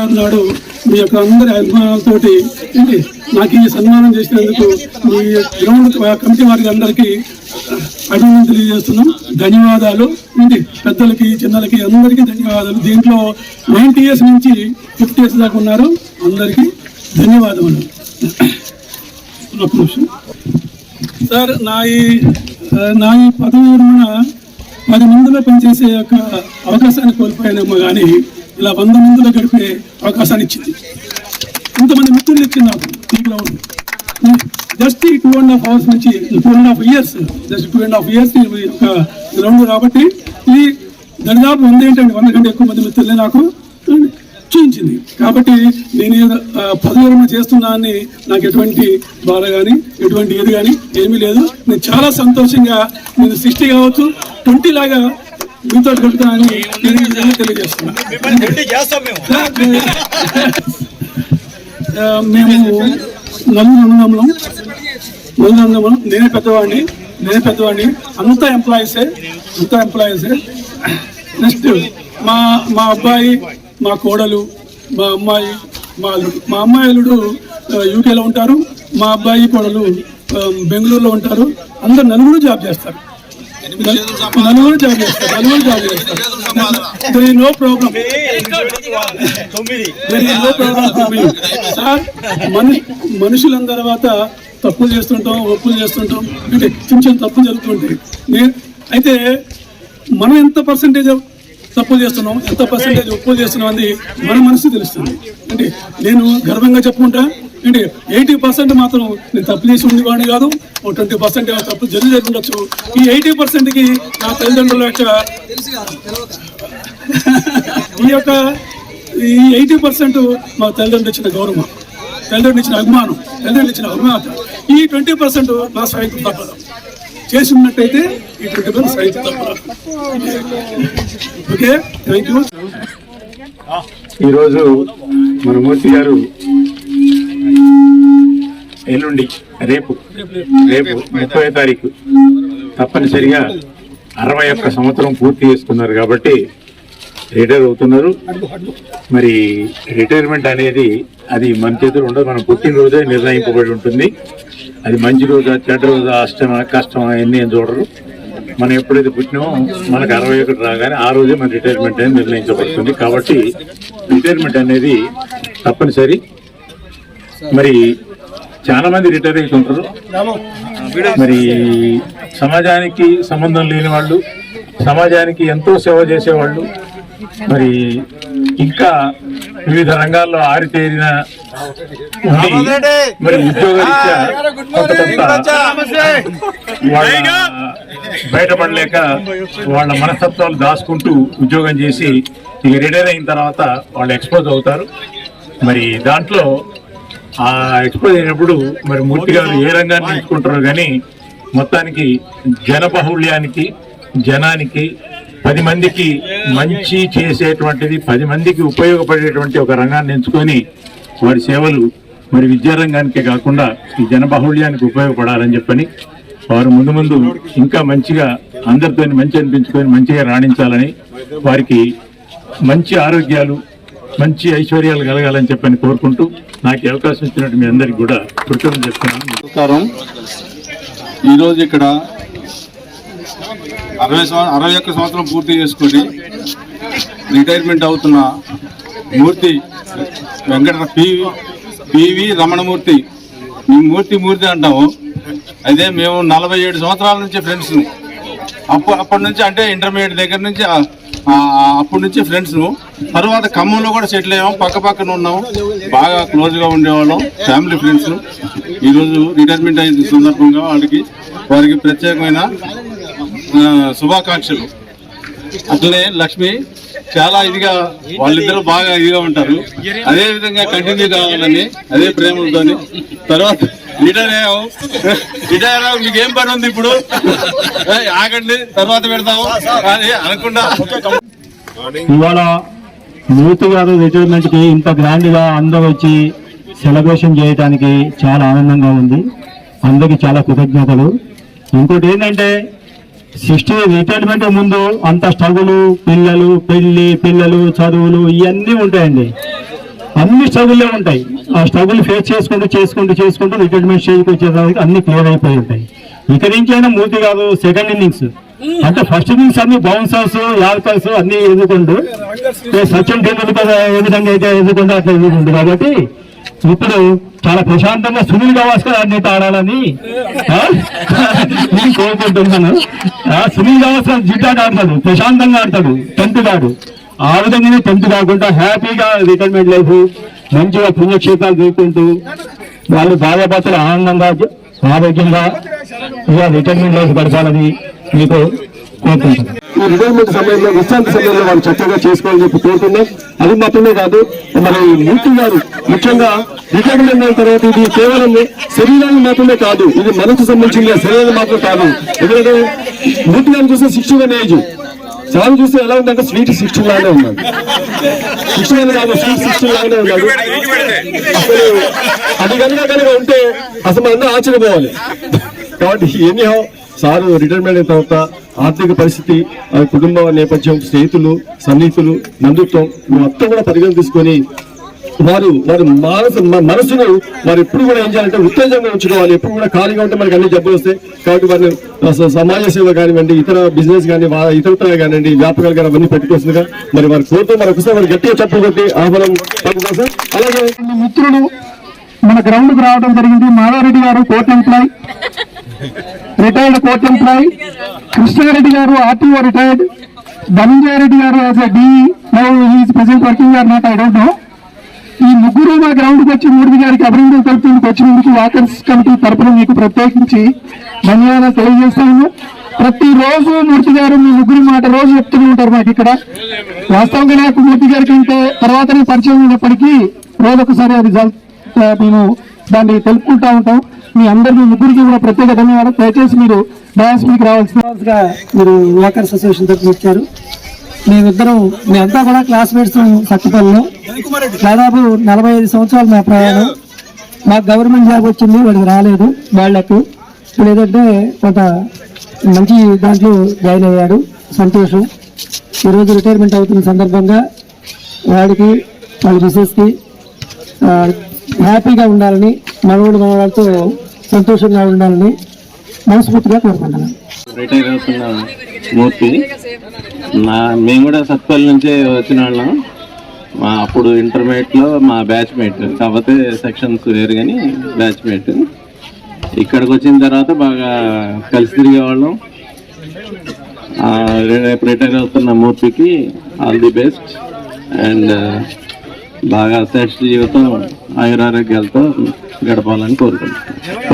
గారు నాడు మీ యొక్క అందరి అభిమానాలతోటి ఏంటి నాకు ఈ సన్మానం చేసినందుకు మీ గ్రౌండ్ కమిటీ వారికి అందరికీ అభినందన తెలియజేస్తున్నాం. ధన్యవాదాలు. ఏంటి పెద్దలకి చిన్నలకి అందరికీ ధన్యవాదాలు. దీంట్లో నైన్టీ ఇయర్స్ నుంచి ఫిఫ్టీ ఇయర్స్ దాకా ఉన్నారు. అందరికీ ధన్యవాదములు. ఒక్క నిమిషం. సార్ నా ఈ నా ఈ పదవి విరమణ పది మందిలో పనిచేసే యొక్క అవకాశాన్ని కోల్పోయానేమో కానీ ఇలా వంద మందిలో గడిపే అవకాశాన్ని ఇచ్చింది. ఇంతమంది మిత్రులు ఇచ్చింది నాకు ఈ గ్రౌండ్ జస్ట్ ఈ టూ అండ్ హాఫ్ అవర్స్ నుంచి two and half years just two and half years యొక్క గ్రౌండ్ కాబట్టి ఈ దరిదాపు వంద ఏంటండి వంద కంటే ఎక్కువ మంది మిత్రులే నాకు చూపించింది. కాబట్టి నేను ఏదో, ఆ, పదవి చేస్తున్నానని నాకు ఎటువంటి బాధ కానీ ఎటువంటి ఇది కానీ ఏమీ లేదు. నేను చాలా సంతోషంగా నేను సిక్స్టీ కావచ్చు ట్వంటీ లాగా మీతో మేము నలుగురు అన్నదమ్ములం నలుగురు నేనే పెద్దవాడిని నేనే పెద్దవాడిని. అంతా ఎంప్లాయీసే అంతా ఎంప్లాయీసే నెక్స్ట్ మా మా అబ్బాయి మా కోడలు మా అమ్మాయి మా అల్లుడు. మా అమ్మాయి అల్లుడు యూకేలో ఉంటారు. మా అబ్బాయి కోడలు బెంగళూరులో ఉంటారు. అందరు నలుగురు జాబ్ చేస్తారు. నలుగురు జాబ్ చేస్తారు నలుగురు జాబ్ చేస్తారు no problem for me. Sir మను మనుషుల తర్వాత తప్పులు చేస్తుంటాం ఒప్పులు చేస్తుంటాం. అంటే చిన్న చిన్న తప్పులు జరుగుతుంటాయి. నేను అయితే మనం ఎంత పర్సంటేజ్ తప్పులు చేస్తున్నాం ఎంత పర్సంటేజ్ ఒప్పులు చేస్తున్నాం అని మన మనసు తెలుస్తుంది. అంటే నేను గర్వంగా చెప్పుకుంటా అంటే ఎయిటీ పర్సెంట్ మాత్రం నేను తప్పు చేసి ఉండేవాడిని కాదు. ఓ ట్వంటీ పర్సెంట్ తప్పు జరిగి జరిగి ఉండొచ్చు. ఈ ఎయిటీ పర్సెంట్కి నా తల్లిదండ్రుల యొక్క ఈ యొక్క ఈ ఎయిటీ పర్సెంట్ మా తల్లిదండ్రులు ఇచ్చిన గౌరవం తల్లిదండ్రులు ఇచ్చిన అభిమానం తల్లిదండ్రులు ఇచ్చిన అభిమానత. ఈ ట్వంటీ పర్సెంట్ నా స్వయం తప్పదు. చేసి ఉన్నట్టయితే ఈ ట్వంటీ పర్సెంట్ స్వయం తప్పదు. ఓకే? థ్యాంక్ యూ ఈరోజు మన మూర్తి గారు ఎల్లుండి రేపు రేపు ముప్పై తారీఖు. తప్పనిసరిగా అరవై ఒక్క సంవత్సరం పూర్తి చేసుకున్నారు కాబట్టి రిటైర్ అవుతున్నారు. మరి రిటైర్మెంట్ అనేది అది మన చేతులు ఉండదు మనం పుట్టినరోజే నిర్ణయింపబడి ఉంటుంది. అది మంచి రోజా చెడ్డ రోజా అష్టమా కష్టమా అన్నీ ఏం చూడరు. మనం ఎప్పుడైతే పుట్టినామో మనకు అరవై ఒకటి రాగానే ఆ రోజే మన రిటైర్మెంట్ అనేది నిర్ణయించబడుతుంది. కాబట్టి రిటైర్మెంట్ అనేది తప్పనిసరి. మరి చాలా మంది రిటైర్ అవుతుంటారు మరి సమాజానికి సంబంధం లేని వాళ్ళు సమాజానికి ఎంతో సేవ చేసేవాళ్ళు మరి ఇంకా వివిధ రంగాల్లో ఆరితేరిన మరి ఉద్యోగరీత్యా కొంత కొంత వాళ్ళ బయటపడలేక వాళ్ళ మనస్తత్వాలు దాచుకుంటూ ఉద్యోగం చేసి ఇక రిటైర్ అయిన తర్వాత వాళ్ళు ఎక్స్పోజ్ అవుతారు. మరి దాంట్లో ఆ ఎక్స్పోజ్ అయినప్పుడు మరి మూర్తి గారు ఏ రంగాన్ని ఎంచుకుంటారో కానీ మొత్తానికి జనబాహుళ్యానికి జనానికి పది మందికి మంచి చేసేటువంటిది పది మందికి ఉపయోగపడేటువంటి ఒక రంగాన్ని ఎంచుకొని వారి సేవలు మరి విద్యారంగానికే కాకుండా ఈ జనబాహుళ్యానికి ఉపయోగపడాలని చెప్పని వారు ముందు ముందు ఇంకా మంచిగా అందరితో మంచి అనిపించుకొని మంచిగా రాణించాలని వారికి మంచి ఆరోగ్యాలు మంచి ఐశ్వర్యాలు కలగాలని చెప్పని కోరుకుంటూ నాకు అవకాశం ఇచ్చినట్టు మీ అందరికి కూడా కృతజ్ఞత చెప్తున్నాను. నమస్కారం. ఈరోజు ఇక్కడ అరవై అరవై ఒక్క సంవత్సరం పూర్తి చేసుకుని రిటైర్మెంట్ అవుతున్న మూర్తి వెంకట పివి పివి రమణమూర్తి. ఈ మూర్తి మూర్తి అంటాము. అయితే మేము నలభై ఏడు సంవత్సరాల నుంచి ఫ్రెండ్స్ అప్పు అప్పటి నుంచి అంటే ఇంటర్మీడియట్ దగ్గర నుంచి అప్పటి నుంచి ఫ్రెండ్స్ తర్వాత ఖమ్మంలో కూడా సెటిల్ అయ్యాము పక్క పక్కన ఉన్నాము బాగా క్లోజ్గా ఉండేవాళ్ళం. ఫ్యామిలీ ఫ్రెండ్స్ ఈరోజు రిటైర్మెంట్ అయిన సందర్భంగా వాళ్ళకి వారికి ప్రత్యేకమైన శుభాకాంక్షలు. అట్లనే లక్ష్మి చాలా ఇదిగా వాళ్ళిద్దరూ బాగా ఇదిగా ఉంటారు. అదే విధంగా కంటిన్యూ కావాలని అదే ప్రేమలతోని. తర్వాత రిటైర్ రిటైర్ పని ఉంది ఇప్పుడు? ఆగండి తర్వాత పెడతాము అని అనకుండా ఇవాళ మూర్తి గారు రిటైర్మెంట్కి ఇంత గ్రాండ్గా అందరూ వచ్చి సెలబ్రేషన్ చేయడానికి చాలా ఆనందంగా ఉంది. అందరికి చాలా కృతజ్ఞతలు. ఇంకోటి ఏంటంటే సిక్స్టీ రిటైర్మెంట్ ముందు అంత స్ట్రగులు పిల్లలు పెళ్ళి పిల్లలు చదువులు ఇవన్నీ ఉంటాయండి. అన్ని స్ట్రగుల్లే ఉంటాయి. ఆ స్ట్రగుల్ ఫేస్ చేసుకుంటూ చేసుకుంటూ చేసుకుంటూ రిటైర్మెంట్ స్టేజ్కి వచ్చేసరికి అన్ని క్లియర్ అయిపోయి ఉంటాయి. ఇక్కడి నుంచి అయినా మూర్తి కాదు సెకండ్ ఇన్నింగ్స్ అంటే ఫస్ట్ ఇన్నింగ్స్ అన్ని బౌన్సర్స్ యార్కర్స్ అన్ని ఎదుర్కొంటూ సచిన్ టెండూల్కర్ ఏ విధంగా అయితే ఎదుర్కొంటూ అట్లా ఎదుర్కొంటు. కాబట్టి ఇప్పుడు చాలా ప్రశాంతంగా సునీల్ గవాస్కర్ అన్నిటి ఆడాలని నేను కోరుకుంటున్నాను. సునీల్ గవాస్కర్ జిడ్డాడు ఆడతాడు ప్రశాంతంగా ఆడతాడు టెన్త్ గాడు. ఆ విధంగానే టెన్త్ కాకుండా హ్యాపీగా రిటైర్మెంట్ లైఫ్ మంచిగా పుణ్యక్షేత్రాలు తీసుకుంటూ వాళ్ళు భార్యాభర్తలు ఆనందంగా ఆరోగ్యంగా ఇలా రిటైర్మెంట్ లైఫ్ గడపాలని మీకు కోరుకుంటున్నాను. ఈ రిటైర్మెంట్ సమయంలో విశ్రాంతి సమయంలో వాళ్ళు చక్కగా చేసుకోవాలని చెప్పి కోరుతున్నాం అది మాత్రమే కాదు మరి మూర్తి గారు ముఖ్యంగా రిటైర్మెంట్ అయిన తర్వాత ఇది కేవలం శరీరాన్ని మాత్రమే కాదు ఇది మనసు సంబంధించిన శరీరం మాత్రం కాదు. ఎందుకంటే మూర్తి గారిని చూస్తే శిక్షణ ఏజ్ చాలా చూస్తే ఎలా ఉందంటే స్వీట్ సిక్స్టీన్ లాగానే ఉన్నాడు. సిక్స్టీన్ కాదు స్వీట్ సిక్స్టీన్ లాగానే ఉన్నాడు. అసలు అది కనుక కనుక ఉంటే అసలు అందరూ ఆశ్చర్యపోవాలి. కాబట్టి ఎనీహౌ సారు రిటైర్మెంట్ అయిన తర్వాత ఆర్థిక పరిస్థితి కుటుంబ నేపథ్యం స్నేహితులు సన్నిహితులు బంధుత్వం మొత్తం కూడా పరిగణ తీసుకొని వారు వారి మనసు మనసును వారు ఎప్పుడు కూడా ఏం చేయాలంటే ఉత్తేజంగా ఉంచుకోవాలి. ఎప్పుడు కూడా ఖాళీగా ఉంటే మనకి అన్ని జబ్బులు వస్తాయి. కాబట్టి వారిని సమాజ సేవ కానివ్వండి ఇతర బిజినెస్ కానీ ఇతరత్ర కానివ్వండి వ్యాపకాలు కానీ అవన్నీ పెట్టుకోవచ్చుగా మరి వారి కోరుతూ ఒకసారి వారు గట్టిగా చెప్పు కొట్టి ఆహ్వానం పలుకుతాం సార్ అలాగే మిత్రులు మన గ్రౌండ్కు రావడం జరిగింది. మాధారెడ్డి గారు court employee. Retired court employee. Krishnareddy గారు ఆర్టీఓ రిటైర్డ్. ధనంజయ రెడ్డి గారు as a DE now he's present working or not I don't know ఈ ముగ్గురు మా గ్రౌండ్కి వచ్చి మూర్తి గారికి అభినందనలు తెలుపుతుందుకు వచ్చినందుకు వాకర్స్ కమిటీ తరపున మీకు ప్రత్యేకించి ధన్యవాదాలు తెలియజేస్తాను ప్రతిరోజు మూర్తి గారు మీ ముగ్గురు మాట రోజు చెప్తూనే ఉంటారు మాకు ఇక్కడ. వాస్తవంగా నాకు మూర్తి గారి కంటే తర్వాతనే పరిచయం ఉన్నప్పటికీ రోజు ఒకసారి అది మేము దాన్ని తెలుపుకుంటా ఉంటాం. మీ అందరికీ ముగ్గురికి కూడా ప్రత్యేక ధన్యవాదాలు. దయచేసి మీరు డయాస్ మీకు రావాల్సిన మీరు వాకర్స్ అసోసియేషన్ తరఫున వచ్చారు. మేమిద్దరం మేమంతా కూడా క్లాస్మేట్స్ సత్తపల్లిలో దాదాపు నలభై ఐదు సంవత్సరాలు మా ప్రయాణం. మాకు గవర్నమెంట్ జాబ్ వచ్చింది వాడికి రాలేదు వాళ్ళకు. ఇప్పుడు ఏదంటే కొంత మంచి దాంట్లో జాయిన్ అయ్యాడు సంతోషం. ఈరోజు రిటైర్మెంట్ అవుతున్న సందర్భంగా వాడికి వాళ్ళ మిసెస్కి హ్యాపీగా ఉండాలని మనవుడు మనవాళ్ళతో సంతోషంగా ఉండాలని మనస్ఫూర్తిగా కోరుకుంటున్నాను. రిటైర్ అవుతున్న మూర్తి నా మేము కూడా సత్పల్లి నుంచే వచ్చిన వాళ్ళం. మా అప్పుడు ఇంటర్మీడియట్లో మా బ్యాచ్ మేట్ కాకపోతే సెక్షన్స్ వేరు కానీ బ్యాచ్ మేట్ ఇక్కడికి వచ్చిన తర్వాత బాగా కలిసి తిరిగేవాళ్ళం రేపు రిటైర్ అవుతున్న మూర్తికి ఆల్ ది బెస్ట్ అండ్ బాగా శ్రేష్ఠ జీవితం ఆయురారోగ్యాలతో గడపాలని కోరుకుంటున్నాను థ్యాంక్